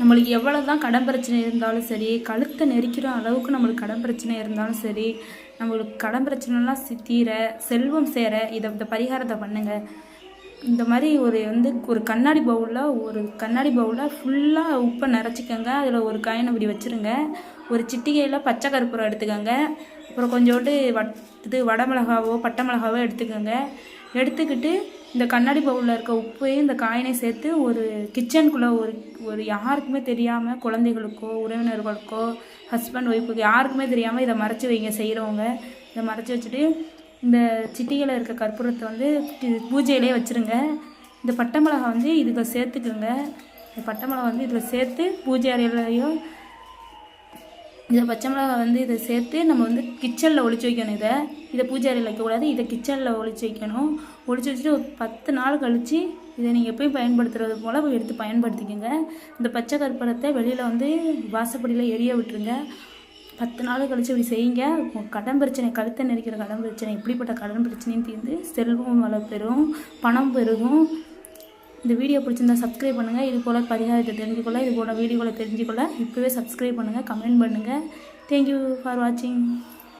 நம்மளுக்கு எவ்வளோ தான் கடன் பிரச்சனை இருந்தாலும் சரி கழுத்தை நெரிக்கிற அளவுக்கு நம்மளுக்கு கடன் பிரச்சனை இருந்தாலும் சரி நம்மளுக்கு கடன் பிரச்சனைலாம் தீர செல்வம் சேர இதை இந்த பரிகாரத்தை பண்ணுங்கள் இந்த மாதிரி ஒரு வந்து ஒரு கண்ணாடி பவுலில் ஒரு கண்ணாடி பவுலில் ஃபுல்லாக உப்பை நிறச்சிக்கோங்க அதில் ஒரு காயின் இப்படி வச்சுருங்க. ஒரு சிட்டிகையில் பச்சை கருப்பூரம் எடுத்துக்கோங்க. அப்புறம் கொஞ்சோண்டு வட் இது வடமிளகாவோ பட்டை மிளகாவோ எடுத்துக்கோங்க. எடுத்துக்கிட்டு இந்த கண்ணாடி பவுலில் இருக்க உப்பையும் இந்த காயினையும் சேர்த்து ஒரு கிச்சனுக்குள்ளே ஒரு ஒரு யாருக்குமே தெரியாமல் குழந்தைகளுக்கோ உறவினர்களுக்கோ ஹஸ்பண்ட் ஒய்ஃபுக்கு யாருக்குமே தெரியாமல் இதை மறைச்சி வைங்க செய்கிறவங்க இதை மறைச்சி வச்சுட்டு இந்த சிட்டியில் இருக்க கற்பூரத்தை வந்து பூஜையிலே வச்சுருங்க. இந்த பட்டை மிளகா வந்து இதுக்கு சேர்த்துக்குங்க. இந்த பட்டை மிளகா வந்து இதில் சேர்த்து பூஜை அறையிலையோ இதை பச்சை மிளகா வந்து இதை சேர்த்து நம்ம வந்து கிச்சனில் ஒழிச்சு வைக்கணும் இதை. இதை பூஜை அறையில் வைக்கக்கூடாது இதை கிச்சனில் ஒழிச்சு வைக்கணும். ஒழிச்சு வச்சுட்டு ஒரு பத்து நாள் கழித்து இதை நீங்கள் எப்பயும் பயன்படுத்துறது போல் எடுத்து பயன்படுத்திக்கோங்க. இந்த பச்சை கற்பூரத்தை வெளியில் வந்து வாசப்படியில் எரிய விட்டுருங்க. பத்து நாள் கழித்து இப்படி செய்யுங்க. கடன் பிரச்சனை கழுத்தை நெரிக்கிற கடன் பிரச்சனை இப்படிப்பட்ட கடன் பிரச்சனையும் தீர்ந்து செல்வம் வள பெறும் பணம் பெருகும். இந்த வீடியோ பிடிச்சிருந்தா சப்ஸ்கிரைப் பண்ணுங்கள் இது போல் பரிகாரத்தை தெரிஞ்சுக்கொள்ள இது போல் வீடியோவில் தெரிஞ்சுக்கொள்ள இப்போவே சப்ஸ்கிரைப் பண்ணுங்கள் கமெண்ட் பண்ணுங்கள் தேங்க்யூ ஃபார் வாட்சிங்